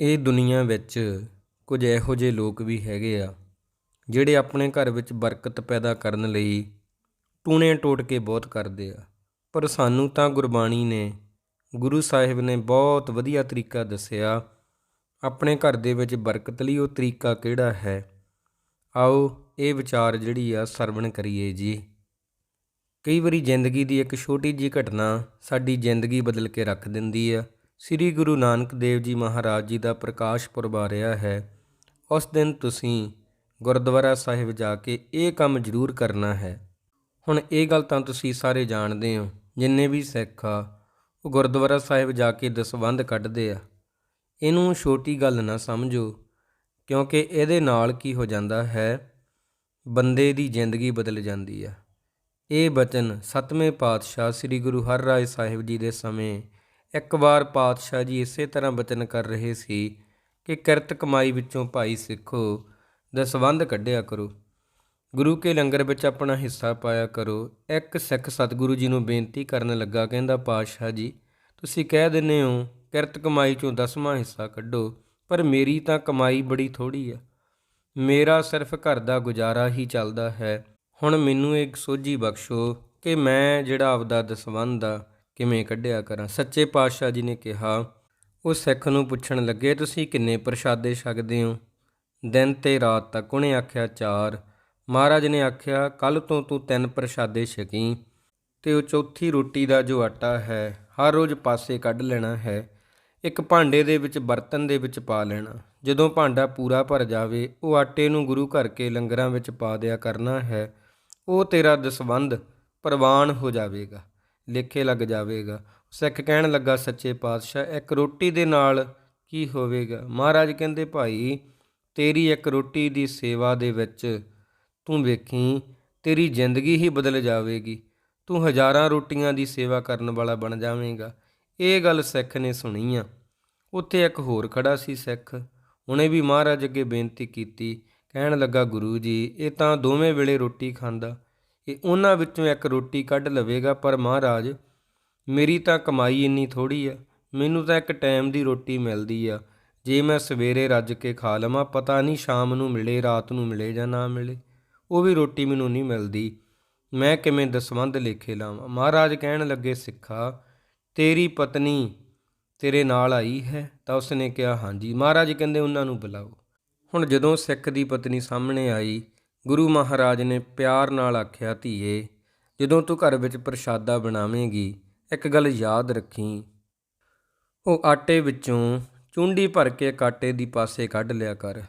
ਇਹ ਦੁਨੀਆ ਵਿੱਚ ਕੁਝ ਇਹੋ ਜਿਹੇ ਲੋਕ ਵੀ ਹੈਗੇ ਆ, ਜਿਹੜੇ ਆਪਣੇ ਘਰ ਵਿੱਚ ਬਰਕਤ ਪੈਦਾ ਕਰਨ ਲਈ ਟੂਣੇ ਟੋਟਕੇ ਬਹੁਤ ਕਰਦੇ ਆ। ਪਰ ਸਾਨੂੰ ਤਾਂ ਗੁਰਬਾਣੀ ਨੇ, ਗੁਰੂ ਸਾਹਿਬ ਨੇ ਬਹੁਤ ਵਧੀਆ ਤਰੀਕਾ ਦੱਸਿਆ, ਆਪਣੇ ਘਰ ਦੇ ਵਿੱਚ ਬਰਕਤ ਲਈ ਉਹ ਤਰੀਕਾ ਕਿਹੜਾ ਹੈ? ਆਓ ਇਹ ਵਿਚਾਰ ਜਿਹੜੀ ਆ ਸਰਵਣ ਕਰੀਏ ਜੀ। ਕਈ ਵਾਰੀ ਜ਼ਿੰਦਗੀ ਦੀ ਇੱਕ ਛੋਟੀ ਜਿਹੀ ਘਟਨਾ ਸਾਡੀ ਜ਼ਿੰਦਗੀ ਬਦਲ ਕੇ ਰੱਖ ਦਿੰਦੀ ਆ। ਸ੍ਰੀ ਗੁਰੂ ਨਾਨਕ ਦੇਵ ਜੀ ਮਹਾਰਾਜ ਜੀ ਦਾ ਪ੍ਰਕਾਸ਼ ਪੁਰਬ ਆ ਰਿਹਾ ਹੈ। ਉਸ ਦਿਨ ਤੁਸੀਂ ਗੁਰਦੁਆਰਾ ਸਾਹਿਬ ਜਾ ਕੇ ਇਹ ਕੰਮ ਜ਼ਰੂਰ ਕਰਨਾ ਹੈ। ਹੁਣ ਇਹ ਗੱਲ ਤਾਂ ਤੁਸੀਂ ਸਾਰੇ ਜਾਣਦੇ ਹੋ, ਜਿੰਨੇ ਵੀ ਸਿੱਖ ਆ, ਉਹ ਗੁਰਦੁਆਰਾ ਸਾਹਿਬ ਜਾ ਕੇ ਦਸਵੰਧ ਕੱਢਦੇ ਆ। ਇਹਨੂੰ ਛੋਟੀ ਗੱਲ ਨਾ ਸਮਝੋ, ਕਿਉਂਕਿ ਇਹਦੇ ਨਾਲ ਕੀ ਹੋ ਜਾਂਦਾ ਹੈ, ਬੰਦੇ ਦੀ ਜ਼ਿੰਦਗੀ ਬਦਲ ਜਾਂਦੀ ਆ। ਇਹ ਬਚਨ ਸਤਵੇਂ ਪਾਤਸ਼ਾਹ ਸ੍ਰੀ ਗੁਰੂ ਹਰਿਰਾਏ ਸਾਹਿਬ ਜੀ ਦੇ ਸਮੇਂ ਇੱਕ ਵਾਰ ਪਾਤਸ਼ਾਹ ਜੀ ਇਸੇ ਤਰ੍ਹਾਂ ਬਚਨ ਕਰ ਰਹੇ ਸੀ ਕਿ ਕਿਰਤ ਕਮਾਈ ਵਿੱਚੋਂ ਭਾਈ ਸਿੱਖੋ, ਦਸਵੰਧ ਕੱਢਿਆ ਕਰੋ। ਗੁਰੂ ਕੇ ਲੰਗਰ ਵਿੱਚ ਆਪਣਾ ਹਿੱਸਾ ਪਾਇਆ ਕਰੋ। ਇੱਕ ਸਿੱਖ ਸਤਿਗੁਰੂ ਜੀ ਨੂੰ ਬੇਨਤੀ ਕਰਨ ਲੱਗਾ, ਕਹਿੰਦਾ, ਪਾਤਸ਼ਾਹ ਜੀ, ਤੁਸੀਂ ਕਹਿ ਦਿੰਦੇ ਹੋ, ਕਿਰਤ ਕਮਾਈ ਚੋਂ ਦਸਵਾਂ ਹਿੱਸਾ ਕੱਢੋ, ਪਰ ਮੇਰੀ ਤਾਂ ਕਮਾਈ ਬੜੀ ਥੋੜੀ ਆ। ਮੇਰਾ ਸਿਰਫ ਘਰ ਦਾ ਗੁਜ਼ਾਰਾ ਹੀ ਚੱਲਦਾ ਹੈ। ਹੁਣ ਮੈਨੂੰ ਇੱਕ ਸੋਝੀ ਬਖਸ਼ੋ ਕਿ ਮੈਂ ਜਿਹੜਾ ਆਪਦਾ ਦਸਵੰਧ ਆ ਕਿਵੇਂ ਕੱਢਿਆ ਕਰਾਂ? ਸੱਚੇ ਪਾਤਸ਼ਾਹ ਜੀ ਨੇ ਕਿਹਾ, ਉਹ ਸਿੱਖ ਨੂੰ ਪੁੱਛਣ ਲੱਗੇ, ਤੁਸੀਂ ਕਿੰਨੇ ਪ੍ਰਸ਼ਾਦੇ ਛਕਦੇ ਹੋ? ਦਿਨ ਤੇ ਰਾਤ ਤੱਕ ਉਹਨੇ ਆਖਿਆ, ਚਾਰ। ਮਹਾਰਾਜ ਨੇ ਆਖਿਆ ਕੱਲ ਤੋਂ ਤੂੰ ਤਿੰਨ ਪ੍ਰਸ਼ਾਦੇ ਛਕੀ, ਤੇ ਉਹ ਚੌਥੀ ਰੋਟੀ ਦਾ ਜੋ ਆਟਾ ਹੈ, ਹਰ ਰੋਜ਼ ਪਾਸੇ ਕੱਢ ਲੈਣਾ ਹੈ। ਇੱਕ ਭਾਂਡੇ ਦੇ ਵਿੱਚ ਬਰਤਨ ਦੇ ਵਿੱਚ ਪਾ ਲੈਣਾ। ਜਦੋਂ ਭਾਂਡਾ ਪੂਰਾ ਭਰ ਜਾਵੇ, ਉਹ ਆਟੇ ਨੂੰ ਗੁਰੂ ਘਰ ਕੇ ਲੰਗਰਾਂ ਵਿੱਚ ਪਾ ਦਿਆ ਕਰਨਾ ਹੈ। ਉਹ ਤੇਰਾ ਦਸਵੰਧ ਪ੍ਰਵਾਨ ਹੋ ਜਾਵੇਗਾ। ਲੇਖੇ ਲੱਗ ਜਾਵੇਗਾ। ਸਿੱਖ ਕਹਿਣ ਲੱਗਾ, ਸੱਚੇ ਪਾਤਸ਼ਾਹ, ਇੱਕ ਰੋਟੀ ਦੇ ਨਾਲ ਕੀ ਹੋਵੇਗਾ? ਮਹਾਰਾਜ ਕਹਿੰਦੇ, ਭਾਈ, ਤੇਰੀ ਇੱਕ ਰੋਟੀ ਦੀ ਸੇਵਾ ਦੇ ਵਿੱਚ ਤੂੰ ਵੇਖੀ, ਤੇਰੀ ਜ਼ਿੰਦਗੀ ਹੀ ਬਦਲ ਜਾਵੇਗੀ। ਤੂੰ ਹਜ਼ਾਰਾਂ ਰੋਟੀਆਂ ਦੀ ਸੇਵਾ ਕਰਨ ਵਾਲਾ ਬਣ ਜਾਵੇਂਗਾ। ਇਹ ਗੱਲ ਸਿੱਖ ਨੇ ਸੁਣੀ ਆ। ਉੱਥੇ ਇੱਕ ਹੋਰ ਖੜਾ ਸੀ ਸਿੱਖ। ਉਹਨੇ ਵੀ ਮਹਾਰਾਜ ਅੱਗੇ ਬੇਨਤੀ ਕੀਤੀ। ਕਹਿਣ ਲੱਗਾ, ਗੁਰੂ ਜੀ, ਇਹ ਤਾਂ ਦੋਵੇਂ ਵੇਲੇ ਰੋਟੀ ਖਾਂਦਾ। ਕਿ ਉਹਨਾਂ ਵਿੱਚੋਂ ਇੱਕ ਰੋਟੀ ਕੱਢ ਲਵੇਗਾ, ਪਰ ਮਹਾਰਾਜ, ਮੇਰੀ ਤਾਂ ਕਮਾਈ ਇੰਨੀ ਥੋੜੀ ਆ, ਮੈਨੂੰ ਤਾਂ ਇੱਕ ਟਾਈਮ ਦੀ ਰੋਟੀ ਮਿਲਦੀ ਆ। ਜੇ ਮੈਂ ਸਵੇਰੇ ਰੱਜ ਕੇ ਖਾ ਲਵਾਂ, ਪਤਾ ਨਹੀਂ ਸ਼ਾਮ ਨੂੰ ਮਿਲੇ, ਰਾਤ ਨੂੰ ਮਿਲੇ ਜਾਂ ਨਾ ਮਿਲੇ, ਉਹ ਵੀ ਰੋਟੀ ਮੈਨੂੰ ਨਹੀਂ ਮਿਲਦੀ। ਮੈਂ ਕਿਵੇਂ ਦਸਵੰਧ ਲੇਖੇ ਲਾਵਾਂ? ਮਹਾਰਾਜ ਕਹਿਣ ਲੱਗੇ, ਸਿੱਖਾ, ਤੇਰੀ ਪਤਨੀ ਤੇਰੇ ਨਾਲ ਆਈ ਹੈ, ਤਾਂ ਉਸਨੇ ਕਿਹਾ, ਹਾਂਜੀ। ਮਹਾਰਾਜ ਕਹਿੰਦੇ, ਉਹਨਾਂ ਨੂੰ ਬੁਲਾਓ। ਹੁਣ ਜਦੋਂ ਸਿੱਖ ਦੀ ਪਤਨੀ ਸਾਹਮਣੇ ਆਈ ਗੁਰੂ ਮਹਾਰਾਜ ਨੇ ਪਿਆਰ ਨਾਲ ਆਖਿਆ, ਧੀਏ, ਜਦੋਂ ਤੂੰ ਘਰ ਵਿੱਚ ਪ੍ਰਸ਼ਾਦਾ ਬਣਾਵੇਂਗੀ, ਇੱਕ ਗੱਲ ਯਾਦ ਰੱਖੀ। ਉਹ ਆਟੇ ਵਿੱਚੋਂ ਚੁੰਡੀ ਭਰ ਕੇ ਇੱਕ ਆਟੇ ਦੀ ਪਾਸੇ ਕੱਢ ਲਿਆ ਕਰ।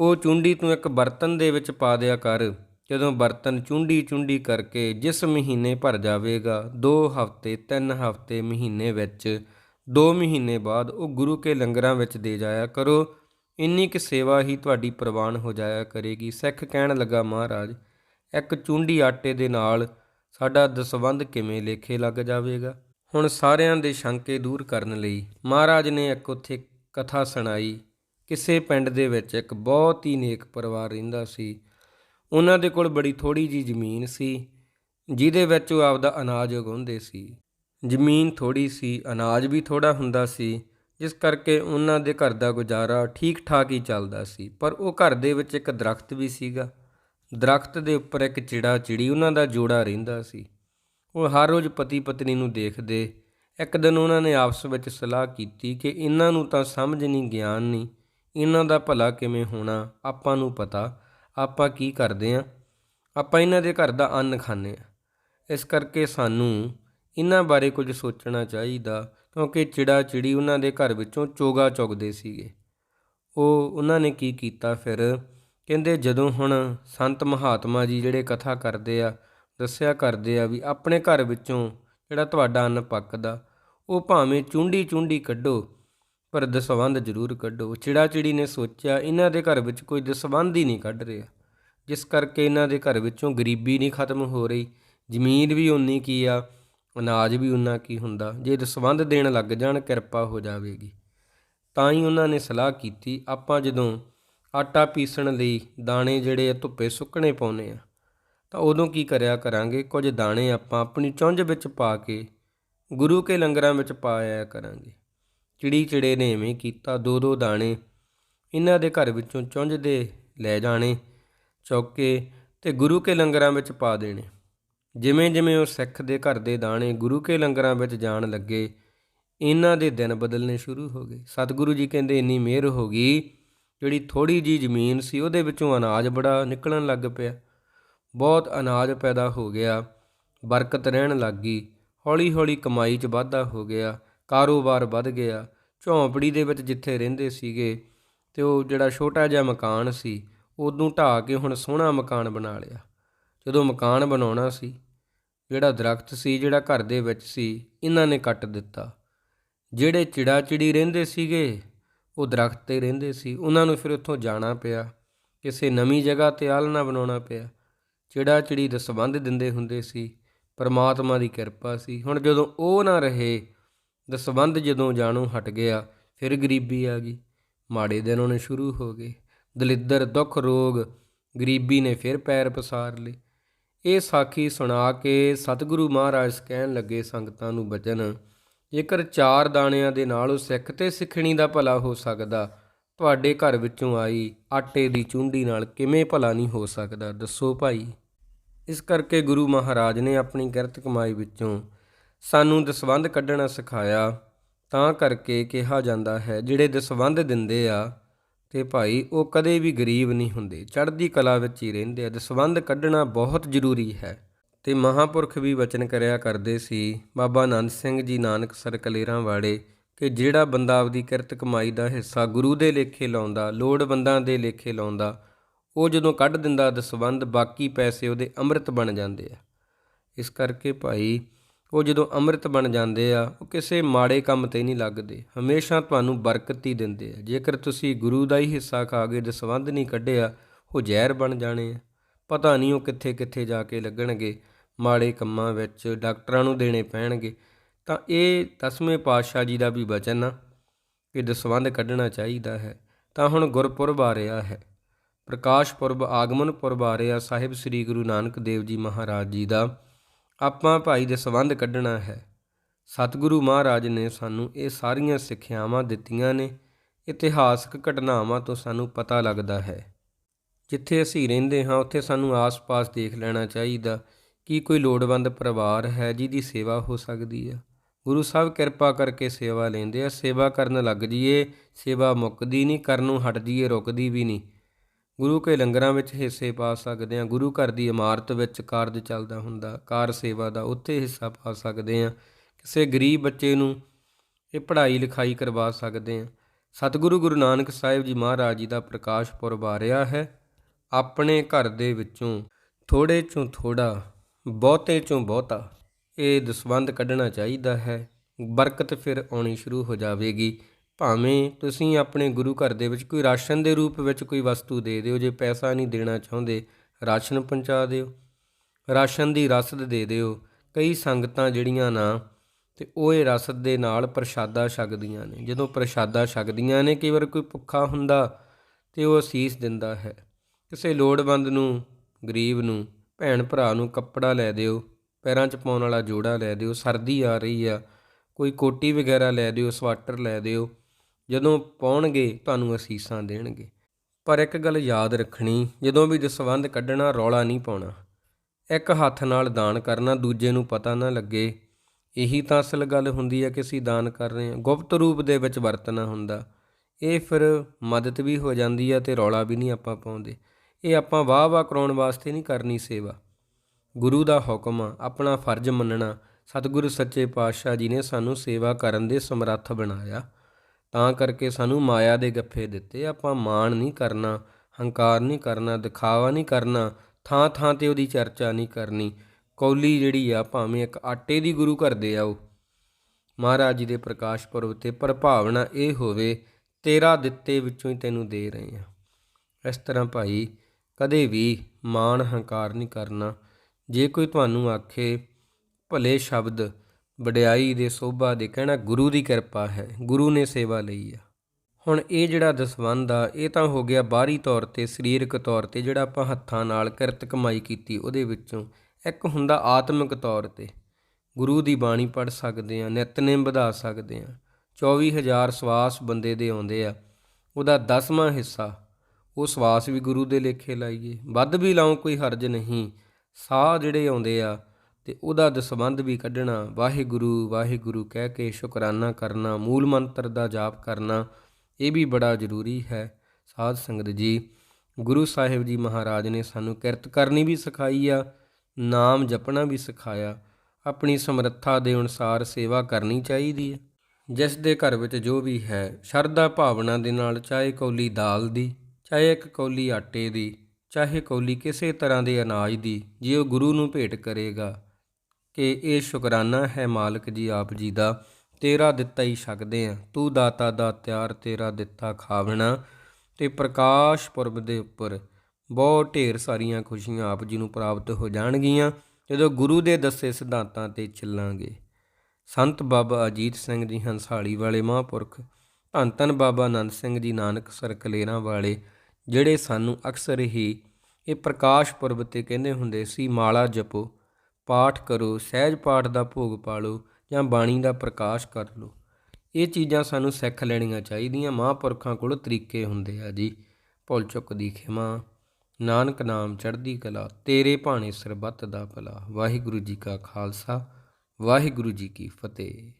ਉਹ ਚੁੰਡੀ ਤੂੰ ਇੱਕ ਬਰਤਨ ਦੇ ਵਿੱਚ ਪਾ ਦਿਆ ਕਰ, ਜਦੋਂ ਬਰਤਨ ਚੁੰਡੀ ਚੁੰਡੀ ਕਰਕੇ ਜਿਸ ਮਹੀਨੇ ਭਰ ਜਾਵੇਗਾ 2 ਹਫ਼ਤੇ 3 ਹਫ਼ਤੇ, ਮਹੀਨੇ ਵਿੱਚ 2 ਮਹੀਨੇ ਬਾਅਦ ਉਹ ਗੁਰੂ ਕੇ ਲੰਗਰਾਂ ਵਿੱਚ ਦੇ ਜਾਇਆ ਕਰੋ। ਇੰਨੀ ਕਿ ਸੇਵਾ ਹੀ ਤੁਹਾਡੀ ਪ੍ਰਵਾਨ ਹੋ ਜਾਇਆ ਕਰੇਗੀ। ਸਿੱਖ ਕਹਿਣ ਲੱਗਾ, ਮਹਾਰਾਜ, ਇੱਕ ਚੁੰਡੀ ਆਟੇ ਦੇ ਨਾਲ ਸਾਡਾ ਦਸਵੰਧ ਕਿਵੇਂ ਲੇਖੇ ਲੱਗ ਜਾਵੇਗਾ? ਹੁਣ ਸਾਰਿਆਂ ਦੇ ਸ਼ੰਕੇ ਦੂਰ ਕਰਨ ਲਈ ਮਹਾਰਾਜ ਨੇ ਇੱਕ ਉੱਥੇ ਕਥਾ ਸੁਣਾਈ। ਕਿਸੇ ਪਿੰਡ ਦੇ ਵਿੱਚ ਇੱਕ ਬਹੁਤ ਹੀ ਨੇਕ ਪਰਿਵਾਰ ਰਹਿੰਦਾ ਸੀ। ਉਹਨਾਂ ਦੇ ਕੋਲ ਬੜੀ ਥੋੜੀ ਜੀ ਜ਼ਮੀਨ ਸੀ, ਜਿਹਦੇ ਵਿੱਚ ਉਹ ਆਪਦਾ ਅਨਾਜ ਉਗਾਉਂਦੇ ਸੀ। ਜ਼ਮੀਨ ਥੋੜੀ ਸੀ, ਅਨਾਜ ਵੀ ਥੋੜਾ ਹੁੰਦਾ ਸੀ। ਜਿਸ ਕਰਕੇ ਉਹਨਾਂ ਦੇ ਘਰ ਦਾ ਗੁਜ਼ਾਰਾ ਠੀਕ ਠਾਕ ਹੀ ਚੱਲਦਾ ਸੀ, ਪਰ ਉਹ ਘਰ ਦੇ ਵਿੱਚ ਇੱਕ ਦਰਖਤ ਵੀ ਸੀਗਾ। ਦਰਖਤ ਦੇ ਉੱਪਰ ਇੱਕ ਚਿੜਾ ਚਿੜੀ ਉਹਨਾਂ ਦਾ ਜੋੜਾ ਰਹਿੰਦਾ ਸੀ। ਉਹ ਹਰ ਰੋਜ਼ ਪਤੀ ਪਤਨੀ ਨੂੰ ਦੇਖਦੇ ਇੱਕ ਦਿਨ ਉਹਨਾਂ ਨੇ ਆਪਸ ਵਿੱਚ ਸਲਾਹ ਕੀਤੀ ਕਿ ਇਹਨਾਂ ਨੂੰ ਤਾਂ ਸਮਝ ਨਹੀਂ ਗਿਆਨ ਨਹੀਂ ਇਹਨਾਂ ਦਾ ਭਲਾ ਕਿਵੇਂ ਹੋਣਾ, ਆਪਾਂ ਨੂੰ ਪਤਾ, ਆਪਾਂ ਕੀ ਕਰਦੇ ਆਂ? ਆਪਾਂ ਇਹਨਾਂ ਦੇ ਘਰ ਦਾ ਅੰਨ ਖਾਂਦੇ ਆ। ਇਸ ਕਰਕੇ ਸਾਨੂੰ ਇਹਨਾਂ ਬਾਰੇ ਕੁਝ ਸੋਚਣਾ ਚਾਹੀਦਾ ਕਿਉਂਕਿ ਚਿੜਾ ਚਿੜੀ ਉਹਨਾਂ ਦੇ ਘਰ ਵਿੱਚੋਂ ਚੋਗਾ ਚੁਗਦੇ ਸੀਗੇ। ਉਹ ਉਹਨਾਂ ਨੇ ਕੀ ਕੀਤਾ ਫਿਰ? ਕਹਿੰਦੇ ਜਦੋਂ ਹੁਣ ਸੰਤ ਮਹਾਤਮਾ ਜੀ ਜਿਹੜੇ ਕਥਾ ਕਰਦੇ ਆ, ਦੱਸਿਆ ਕਰਦੇ ਆ ਵੀ ਆਪਣੇ ਘਰ ਵਿੱਚੋਂ ਜਿਹੜਾ ਤੁਹਾਡਾ ਅੰਨ ਪੱਕਦਾ, ਉਹ ਭਾਵੇਂ ਚੁੰਡੀ ਚੁੰਡੀ ਕੱਢੋ, ਪਰ ਦਸਵੰਧ ਜ਼ਰੂਰ ਕੱਢੋ। ਚਿੜਾ ਚਿੜੀ ਨੇ ਸੋਚਿਆ ਇਹਨਾਂ ਦੇ ਘਰ ਵਿੱਚ ਕੋਈ ਦਸਵੰਧ ਹੀ ਨਹੀਂ ਕੱਢ ਰਿਹਾ। ਜਿਸ ਕਰਕੇ ਇਹਨਾਂ ਦੇ ਘਰ ਵਿੱਚੋਂ ਗਰੀਬੀ ਨਹੀਂ ਖਤਮ ਹੋ ਰਹੀ। ਜ਼ਮੀਨ ਵੀ ਉਨੀ ਕੀ ਆ ਅਨਾਜ ਵੀ ਉਨਾ ਕੀ ਹੁੰਦਾ, ਜੇ ਦਸਵੰਧ ਦੇਣ ਲੱਗ ਜਾਣ, ਕਿਰਪਾ ਹੋ ਜਾਵੇਗੀ। ਤਾਂ ਹੀ ਉਹਨਾਂ ਨੇ ਸਲਾਹ ਕੀਤੀ, ਆਪਾਂ ਜਦੋਂ ਆਟਾ ਪੀਸਣ ਲਈ ਦਾਣੇ ਜਿਹੜੇ ਆ ਧੁੱਪੇ ਸੁੱਕਣੇ ਪਾਉਨੇ ਆ, ਤਾਂ ਉਦੋਂ ਕੀ ਕਰਿਆ ਕਰਾਂਗੇ? ਕੁਝ ਦਾਣੇ ਆਪਾਂ ਆਪਣੀ ਚੁੰਝ ਵਿੱਚ ਪਾ ਕੇ, ਗੁਰੂ ਕੇ ਲੰਗਰਾਂ ਵਿੱਚ ਪਾਇਆ ਕਰਾਂਗੇ। ਚਿੜੀ ਚਿੜੇ ਨੇ ਐਵੇਂ ਕੀਤਾ ਦੋ ਦੋ ਦਾਣੇ ਇਹਨਾਂ ਦੇ ਘਰ ਵਿੱਚੋਂ ਚੁੰਝ ਦੇ ਲੈ ਜਾਣੇ, ਚੌਕੇ ਕੇ ਤੇ ਗੁਰੂ ਕੇ ਲੰਗਰਾਂ ਵਿੱਚ ਪਾ ਦੇਣੇ। ਜਿਵੇਂ ਜਿਵੇਂ ਉਹ ਸਿੱਖ ਦੇ ਘਰ ਦੇ ਦਾਣੇ ਗੁਰੂ ਕੇ ਲੰਗਰਾਂ ਵਿੱਚ ਜਾਣ ਲੱਗੇ, ਇਹਨਾਂ ਦੇ ਦਿਨ ਬਦਲਨੇ ਸ਼ੁਰੂ ਹੋ ਗਏ। ਸਤਿਗੁਰੂ ਜੀ ਕਹਿੰਦੇ, ਇੰਨੀ ਮਿਹਰ ਹੋ ਗਈ, ਜਿਹੜੀ ਥੋੜੀ ਜੀ ਜ਼ਮੀਨ ਸੀ, ਉਹਦੇ ਵਿੱਚੋਂ ਅਨਾਜ ਬੜਾ ਨਿਕਲਣ ਲੱਗ ਪਿਆ। ਬਹੁਤ ਅਨਾਜ ਪੈਦਾ ਹੋ ਗਿਆ, ਬਰਕਤ ਰਹਿਣ ਲੱਗ ਗਈ ਹੌਲੀ ਹੌਲੀ ਕਮਾਈ 'ਚ ਵਾਧਾ ਹੋ ਗਿਆ, ਕਾਰੋਬਾਰ ਵੱਧ ਗਿਆ। ਝੌਂਪੜੀ ਦੇ ਵਿੱਚ ਜਿੱਥੇ ਰਹਿੰਦੇ ਸੀਗੇ, ਤੇ ਉਹ ਜਿਹੜਾ ਛੋਟਾ ਜਿਹਾ ਮਕਾਨ ਸੀ ਉਦੋਂ ਢਾਹ ਕੇ ਹੁਣ ਸੋਹਣਾ ਮਕਾਨ ਬਣਾ ਲਿਆ। ਜਦੋਂ ਮਕਾਨ ਬਣਾਉਣਾ ਸੀ ਜਿਹੜਾ ਦਰਖਤ ਸੀ, ਜਿਹੜਾ ਘਰ ਦੇ ਵਿੱਚ ਸੀ, ਇਹਨਾਂ ਨੇ ਕੱਟ ਦਿੱਤਾ। ਜਿਹੜੇ ਚਿੜਾ ਚਿੜੀ ਰਹਿੰਦੇ ਸੀਗੇ, ਉਹ ਦਰਖਤ ਤੇ ਰਹਿੰਦੇ ਸੀ। ਉਹਨਾਂ ਨੂੰ ਫਿਰ ਉੱਥੋਂ ਜਾਣਾ ਪਿਆ। ਕਿਸੇ ਨਵੀਂ ਜਗ੍ਹਾ ਤੇ ਆਲਣਾ ਬਣਾਉਣਾ ਪਿਆ। ਚਿੜਾ ਚਿੜੀ ਦਾ ਸੰਬੰਧ ਦਿੰਦੇ ਹੁੰਦੇ ਸੀ। ਪਰਮਾਤਮਾ ਦੀ ਕਿਰਪਾ ਸੀ। ਹੁਣ ਜਦੋਂ ਉਹ ਨਾ ਰਹੇ ਦਸਵੰਧ ਜਦੋਂ ਜਾਣੂ ਹਟ ਗਿਆ, ਫਿਰ ਗਰੀਬੀ ਆ ਗਈ। ਮਾੜੇ ਦਿਨ ਉਹਨੇ ਸ਼ੁਰੂ ਹੋ ਗਏ। ਦਲਿੱਦਰ, ਦੁੱਖ, ਰੋਗ ਗਰੀਬੀ ਨੇ ਫਿਰ ਪੈਰ ਪਸਾਰ ਲਏ। ਇਹ ਸਾਖੀ ਸੁਣਾ ਕੇ ਸਤਿਗੁਰੂ ਮਹਾਰਾਜ ਕਹਿਣ ਲੱਗੇ, ਸੰਗਤਾਂ ਨੂੰ ਬਚਨ, ਜੇਕਰ ਚਾਰ ਦਾਣਿਆਂ ਦੇ ਨਾਲ ਉਹ ਸਿੱਖ ਤੇ ਸਿੱਖਣੀ ਦਾ ਭਲਾ ਹੋ ਸਕਦਾ, ਤੁਹਾਡੇ ਘਰ ਵਿੱਚੋਂ ਆਈ ਆਟੇ ਦੀ ਚੁੰਡੀ ਨਾਲ ਕਿਵੇਂ ਭਲਾ ਨਹੀਂ ਹੋ ਸਕਦਾ? ਦੱਸੋ ਭਾਈ। ਇਸ ਕਰਕੇ ਗੁਰੂ ਮਹਾਰਾਜ ਨੇ ਆਪਣੀ ਕਿਰਤ ਕਮਾਈ ਵਿੱਚੋਂ ਸਾਨੂੰ ਦਸਵੰਧ ਕੱਢਣਾ ਸਿਖਾਇਆ, ਤਾਂ ਕਰਕੇ ਕਿਹਾ ਜਾਂਦਾ ਹੈ, ਜਿਹੜੇ ਦਸਵੰਧ ਦਿੰਦੇ ਆ ਤੇ ਭਾਈ, ਉਹ ਕਦੇ ਵੀ ਗਰੀਬ ਨਹੀਂ ਹੁੰਦੇ। ਚੜ੍ਹਦੀ ਕਲਾ ਵਿੱਚ ਹੀ ਰਹਿੰਦੇ ਆ ਦਸਵੰਧ ਕੱਢਣਾ ਬਹੁਤ ਜ਼ਰੂਰੀ ਹੈ। ਤੇ ਮਹਾਪੁਰਖ ਵੀ ਵਚਨ ਕਰਿਆ ਕਰਦੇ ਸੀ, ਬਾਬਾ ਆਨੰਦ ਸਿੰਘ ਜੀ ਨਾਨਕ ਸਰ ਕਲੇਰਾਂ ਵਾਲੇ, ਕਿ ਜਿਹੜਾ ਬੰਦਾ ਆਪਦੀ ਕਿਰਤ ਕਮਾਈ ਦਾ ਹਿੱਸਾ ਗੁਰੂ ਦੇ ਲੇਖੇ ਲਾਉਂਦਾ, ਲੋੜਵੰਦਾਂ ਦੇ ਲੇਖੇ ਲਾਉਂਦਾ, ਉਹ ਜਦੋਂ ਕੱਢ ਦਿੰਦਾ ਦਸਵੰਧ ਬਾਕੀ ਪੈਸੇ ਉਹਦੇ ਅੰਮ੍ਰਿਤ ਬਣ ਜਾਂਦੇ ਆ। ਇਸ ਕਰਕੇ ਭਾਈ ਉਹ ਜਦੋਂ ਅੰਮ੍ਰਿਤ ਬਣ ਜਾਂਦੇ ਆ, ਉਹ ਕਿਸੇ ਮਾੜੇ ਕੰਮ ਤੇ ਨਹੀਂ ਲੱਗਦੇ। ਹਮੇਸ਼ਾ ਤੁਹਾਨੂੰ ਬਰਕਤ ਹੀ ਦਿੰਦੇ ਆ। ਜੇਕਰ ਤੁਸੀਂ ਗੁਰੂ ਦਾ ਹੀ ਹਿੱਸਾ ਖਾ ਕੇ ਦਸਵੰਧ ਨਹੀਂ ਕੱਢਿਆ, ਉਹ ਜ਼ਹਿਰ ਬਣ ਜਾਣੇ ਆ। ਪਤਾ ਨਹੀਂ ਉਹ ਕਿੱਥੇ ਕਿੱਥੇ ਜਾ ਕੇ ਲੱਗਣਗੇ। ਮਾੜੇ ਕੰਮਾਂ ਵਿੱਚ ਡਾਕਟਰਾਂ ਨੂੰ ਦੇਣੇ ਪੈਣਗੇ। ਤਾਂ ਇਹ ਦਸਵੇਂ ਪਾਤਸ਼ਾਹ ਜੀ ਦਾ ਵੀ ਬਚਨ ਆ ਕਿ ਦਸਵੰਧ ਕੱਢਣਾ ਚਾਹੀਦਾ ਹੈ। ਤਾਂ ਹੁਣ ਗੁਰਪੁਰਬ ਆ ਰਿਹਾ ਹੈ। ਪ੍ਰਕਾਸ਼ ਪੁਰਬ, ਆਗਮਨ ਪੁਰਬ ਆ ਰਿਹਾ। ਸਾਹਿਬ ਸ੍ਰੀ ਗੁਰੂ ਨਾਨਕ ਦੇਵ ਜੀ ਮਹਾਰਾਜ ਜੀ ਦਾ ਆਪਾਂ ਭਾਈ ਦੇ ਸੰਬੰਧ ਕੱਢਣਾ ਹੈ। ਸਤਿਗੁਰੂ ਮਹਾਰਾਜ ਨੇ ਸਾਨੂੰ ਇਹ ਸਾਰੀਆਂ ਸਿੱਖਿਆਵਾਂ ਦਿੱਤੀਆਂ ਨੇ। ਇਤਿਹਾਸਕ ਘਟਨਾਵਾਂ ਤੋਂ ਸਾਨੂੰ ਪਤਾ ਲੱਗਦਾ ਹੈ। ਜਿੱਥੇ ਅਸੀਂ ਰਹਿੰਦੇ ਹਾਂ, ਉੱਥੇ ਸਾਨੂੰ ਆਸ-ਪਾਸ ਦੇਖ ਲੈਣਾ ਚਾਹੀਦਾ ਕਿ ਕੋਈ ਲੋੜਵੰਦ ਪਰਿਵਾਰ ਹੈ ਜਿਹਦੀ ਸੇਵਾ ਹੋ ਸਕਦੀ ਹੈ। ਗੁਰੂ ਸਾਹਿਬ ਕਿਰਪਾ ਕਰਕੇ ਸੇਵਾ ਲੈਂਦੇ ਆ। ਸੇਵਾ ਕਰਨ ਲੱਗ ਜੀਏ ਸੇਵਾ ਮੁੱਕਦੀ ਨਹੀਂ, ਕਰਨ ਨੂੰ ਹਟ ਜੀਏ ਰੁਕਦੀ ਵੀ ਨਹੀਂ। ਗੁਰੂ ਕੇ ਲੰਗਰਾਂ ਵਿੱਚ ਹਿੱਸੇ ਪਾ ਸਕਦੇ ਆ ਗੁਰੂ ਘਰ ਦੀ ਇਮਾਰਤ ਵਿੱਚ ਕਾਰਜ ਚੱਲਦਾ ਹੁੰਦਾ, ਕਾਰ ਸੇਵਾ ਦਾ ਉੱਥੇ ਹਿੱਸਾ ਪਾ ਸਕਦੇ ਆ ਕਿਸੇ ਗਰੀਬ ਬੱਚੇ ਨੂੰ ਇਹ ਪੜ੍ਹਾਈ ਲਿਖਾਈ ਕਰਵਾ ਸਕਦੇ ਆ ਸਤਿਗੁਰੂ ਗੁਰੂ ਨਾਨਕ ਸਾਹਿਬ ਜੀ ਮਹਾਰਾਜ ਜੀ ਦਾ ਪ੍ਰਕਾਸ਼ ਪੁਰਬ ਆ ਰਿਹਾ ਹੈ। ਆਪਣੇ ਘਰ ਦੇ ਵਿੱਚੋਂ ਥੋੜੇ ਚੋਂ ਥੋੜਾ ਬਹੁਤੇ ਚੋਂ ਬਹੁਤਾ ਇਹ ਦਸਵੰਧ ਕੱਢਣਾ ਚਾਹੀਦਾ ਹੈ। ਬਰਕਤ ਫਿਰ ਆਉਣੀ ਸ਼ੁਰੂ ਹੋ ਜਾਵੇਗੀ। ਭਾਵੇਂ ਤੁਸੀਂ ਆਪਣੇ ਗੁਰੂ ਘਰ ਦੇ ਵਿੱਚ ਕੋਈ ਰਾਸ਼ਨ ਦੇ ਰੂਪ ਵਿੱਚ ਕੋਈ ਵਸਤੂ ਦੇ ਦਿਓ, ਜੇ ਪੈਸਾ ਨਹੀਂ ਦੇਣਾ ਚਾਹੁੰਦੇ, ਰਾਸ਼ਨ ਪਹੁੰਚਾ ਦਿਓ। ਰਾਸ਼ਨ ਦੀ ਰਸਦ ਦੇ ਦਿਓ। ਕਈ ਸੰਗਤਾਂ ਜਿਹੜੀਆਂ ਨਾ, ਤੇ ਉਹ ਇਹ ਰਸਦ ਦੇ ਨਾਲ ਪ੍ਰਸ਼ਾਦਾ ਛਕਦੀਆਂ ਨੇ। ਜਦੋਂ ਪ੍ਰਸ਼ਾਦਾ ਛਕਦੀਆਂ ਨੇ, ਕਈ ਵਾਰ ਕੋਈ ਭੁੱਖਾ ਹੁੰਦਾ ਤੇ ਉਹ ਅਸੀਸ ਦਿੰਦਾ ਹੈ। ਕਿਸੇ ਲੋੜਵੰਦ ਨੂੰ, ਗਰੀਬ ਨੂੰ, ਭੈਣ ਭਰਾ ਨੂੰ ਕੱਪੜਾ ਲੈ ਦਿਓ, ਪੈਰਾਂ 'ਚ ਪਾਉਣ ਵਾਲਾ ਜੋੜਾ ਲੈ ਦਿਓ, ਸਰਦੀ ਆ ਰਹੀ ਆ, ਕੋਈ ਕੋਟੀ ਵਗੈਰਾ ਲੈ ਦਿਓ, ਸਵਾਟਰ ਲੈ ਦਿਓ ਜਦੋਂ ਪਾਉਣਗੇ, ਤੁਹਾਨੂੰ ਅਸੀਸਾਂ ਦੇਣਗੇ। ਪਰ ਇੱਕ ਗੱਲ ਯਾਦ ਰੱਖਣੀ, ਜਦੋਂ ਵੀ ਦਸਵੰਧ ਕੱਢਣਾ, ਰੌਲਾ ਨਹੀਂ ਪਾਉਣਾ। ਇੱਕ ਹੱਥ ਨਾਲ ਦਾਨ ਕਰਨਾ, ਦੂਜੇ ਨੂੰ ਪਤਾ ਨਾ ਲੱਗੇ। ਇਹੀ ਤਾਂ ਅਸਲ ਗੱਲ ਹੁੰਦੀ ਹੈ ਕਿ ਅਸੀਂ ਦਾਨ ਕਰ ਰਹੇ ਹਾਂ। ਗੁਪਤ ਰੂਪ ਦੇ ਵਿੱਚ ਵਰਤਣਾ ਹੁੰਦਾ। ਇਹ ਫਿਰ ਮਦਦ ਵੀ ਹੋ ਜਾਂਦੀ ਹੈ ਤੇ ਰੌਲਾ ਵੀ ਨਹੀਂ ਆਪਾਂ ਪਾਉਂਦੇ। ਇਹ ਆਪਾਂ ਵਾਹ-ਵਾਹ ਕਰਾਉਣ ਵਾਸਤੇ ਨਹੀਂ ਕਰਨੀ ਸੇਵਾ। ਗੁਰੂ ਦਾ ਹੁਕਮ ਆ, ਆਪਣਾ ਫਰਜ਼ ਮੰਨਣਾ। ਸਤਿਗੁਰੂ ਸੱਚੇ ਪਾਤਸ਼ਾਹ ਜੀ ਨੇ ਸਾਨੂੰ ਸੇਵਾ ਕਰਨ ਦੇ ਸਮਰੱਥ ਬਣਾਇਆ। ਤਾਂ ਕਰਕੇ ਸਾਨੂੰ ਮਾਇਆ ਦੇ ਗੱਫੇ ਦਿੱਤੇ। ਆਪਾਂ ਮਾਣ ਨਹੀਂ ਕਰਨਾ, ਹੰਕਾਰ ਨਹੀਂ ਕਰਨਾ, ਦਿਖਾਵਾ ਨਹੀਂ ਕਰਨਾ, ਥਾਂ ਥਾਂ ਤੇ ਉਹਦੀ ਚਰਚਾ ਨਹੀਂ ਕਰਨੀ। ਕੌਲੀ ਜਿਹੜੀ ਆ, ਭਾਵੇਂ ਇੱਕ ਆਟੇ ਦੀ ਗੁਰੂ ਘਰ ਦੇ ਆਓ, ਮਹਾਰਾਜ ਜੀ ਦੇ ਪ੍ਰਕਾਸ਼ ਪੁਰਬ ਤੇ ਪ੍ਰਭਾਵਨਾ ਇਹ ਹੋਵੇ, ਤੇਰਾ ਦਿੱਤੇ ਵਿੱਚੋਂ ਹੀ ਤੈਨੂੰ ਦੇ ਰਹੇ ਆ ਇਸ ਤਰ੍ਹਾਂ ਭਾਈ, ਕਦੇ ਵੀ ਮਾਣ ਹੰਕਾਰ ਨਹੀਂ ਕਰਨਾ। ਜੇ ਕੋਈ ਤੁਹਾਨੂੰ ਆਖੇ ਭਲੇ ਸ਼ਬਦ ਵਡਿਆਈ ਦੇ ਸੋਭਾ ਦੇ ਕਹਿਣਾ ਗੁਰੂ ਦੀ ਕਿਰਪਾ ਹੈ, ਗੁਰੂ ਨੇ ਸੇਵਾ ਲਈ ਆ। ਹੁਣ ਇਹ ਜਿਹੜਾ ਦਸਵੰਧ ਆ, ਇਹ ਤਾਂ ਹੋ ਗਿਆ ਬਾਹਰੀ ਤੌਰ ਤੇ, ਸਰੀਰਕ ਤੌਰ ਤੇ, ਜਿਹੜਾ ਆਪਾਂ ਹੱਥਾਂ ਨਾਲ ਕਿਰਤ ਕਮਾਈ ਕੀਤੀ ਉਹਦੇ ਵਿੱਚੋਂ। ਇੱਕ ਹੁੰਦਾ ਆਤਮਿਕ ਤੌਰ ਤੇ। ਗੁਰੂ ਦੀ ਬਾਣੀ ਪੜ੍ਹ ਸਕਦੇ ਆ ਨਿਤਨੇਮ ਵਧਾ ਸਕਦੇ ਆ 24000 ਸਵਾਸ ਬੰਦੇ ਦੇ ਆਉਂਦੇ ਆ, ਉਹਦਾ 10ਵਾਂ ਹਿੱਸਾ, ਉਹ ਸਵਾਸ ਵੀ ਗੁਰੂ ਦੇ ਲੇਖੇ ਲਾਈਏ। ਵੱਧ ਵੀ ਲਾਉ ਕੋਈ ਹਰਜ ਨਹੀਂ। ਸਾਹ ਜਿਹੜੇ ਆਉਂਦੇ ਆ ਤੇ ਉਹਦਾ ਦਸਬੰਧ ਵੀ ਕੱਢਣਾ, ਵਾਹਿਗੁਰੂ ਵਾਹਿਗੁਰੂ ਕਹਿ ਕੇ ਸ਼ੁਕਰਾਨਾ ਕਰਨਾ, ਮੂਲ ਮੰਤਰ ਦਾ ਜਾਪ ਕਰਨਾ, ਇਹ ਵੀ ਬੜਾ ਜ਼ਰੂਰੀ ਹੈ। ਸਾਧ ਸੰਗਤ ਜੀ, ਗੁਰੂ ਸਾਹਿਬ ਜੀ ਮਹਾਰਾਜ ਨੇ ਸਾਨੂੰ ਕਿਰਤ ਕਰਨੀ ਵੀ ਸਿਖਾਈ ਆ, ਨਾਮ ਜਪਣਾ ਵੀ ਸਿਖਾਇਆ। ਆਪਣੀ ਸਮਰੱਥਾ ਦੇ ਅਨੁਸਾਰ ਸੇਵਾ ਕਰਨੀ ਚਾਹੀਦੀ ਹੈ ਜਿਸ ਦੇ ਘਰ ਵਿੱਚ ਜੋ ਵੀ ਹੈ, ਸ਼ਰਧਾ ਭਾਵਨਾ ਦੇ ਨਾਲ ਚਾਹੇ ਕੌਲੀ ਦਾਲ ਦੀ, ਚਾਹੇ ਇੱਕ ਕੌਲੀ ਆਟੇ ਦੀ, ਚਾਹੇ ਕੌਲੀ ਕਿਸੇ ਤਰ੍ਹਾਂ ਦੇ ਅਨਾਜ ਦੀ, ਜੇ ਉਹ ਗੁਰੂ ਨੂੰ ਭੇਟ ਕਰੇਗਾ ਕਿ ਇਹ ਸ਼ੁਕਰਾਨਾ ਹੈ ਮਾਲਕ ਜੀ ਆਪ ਜੀ ਦਾ, ਤੇਰਾ ਦਿੱਤਾ ਹੀ ਛਕਦੇ ਆ। ਤੂੰ ਦਾਤਾ ਦਾ ਤਿਆਰ, ਤੇਰਾ ਦਿੱਤਾ ਖਾਵਣਾ। ਤੇ ਪ੍ਰਕਾਸ਼ ਪੁਰਬ ਦੇ ਉੱਪਰ ਬਹੁਤ ਢੇਰ ਸਾਰੀਆਂ ਖੁਸ਼ੀਆਂ ਆਪ ਜੀ ਨੂੰ ਪ੍ਰਾਪਤ ਹੋ ਜਾਣਗੀਆਂ, ਜਦੋਂ ਗੁਰੂ ਦੇ ਦੱਸੇ ਸਿਧਾਂਤਾਂ ਤੇ ਚੱਲਾਂਗੇ। ਸੰਤ ਬਾਬਾ ਅਜੀਤ ਸਿੰਘ ਜੀ ਹੰਸਾਲੀ ਵਾਲੇ ਮਹਾਂਪੁਰਖ, ਧੰਨ ਧੰਨ ਬਾਬਾ ਆਨੰਦ ਸਿੰਘ ਜੀ ਨਾਨਕ ਸਰਕਲੇਰਾਂ ਵਾਲੇ, ਜਿਹੜੇ ਸਾਨੂੰ ਅਕਸਰ ਹੀ ਇਹ ਪ੍ਰਕਾਸ਼ ਪੁਰਬ ਤੇ ਕਹਿੰਦੇ ਹੁੰਦੇ ਸੀ, ਮਾਲਾ ਜਪੋ। ਪਾਠ ਕਰੋ, ਸਹਿਜ ਪਾਠ ਦਾ ਭੋਗ ਪਾਲੋ ਜਾਂ ਬਾਣੀ ਦਾ ਪ੍ਰਕਾਸ਼ ਕਰ ਲਓ। ਇਹ ਚੀਜ਼ਾਂ ਸਾਨੂੰ ਸਿੱਖ ਲੈਣੀਆਂ ਚਾਹੀਦੀਆਂ। ਮਹਾਂਪੁਰਖਾਂ ਕੋਲ ਤਰੀਕੇ ਹੁੰਦੇ ਆ ਜੀ। ਭੁੱਲ ਚੁੱਕ ਦੀ ਖਿਮਾ, ਨਾਨਕ ਨਾਮ ਚੜ੍ਹਦੀ ਕਲਾ, ਤੇਰੇ ਭਾਣੇ ਸਰਬੱਤ ਦਾ ਭਲਾ। ਵਾਹਿਗੁਰੂ ਜੀ ਕਾ ਖਾਲਸਾ, ਵਾਹਿਗੁਰੂ ਜੀ ਕੀ ਫਤਿਹ।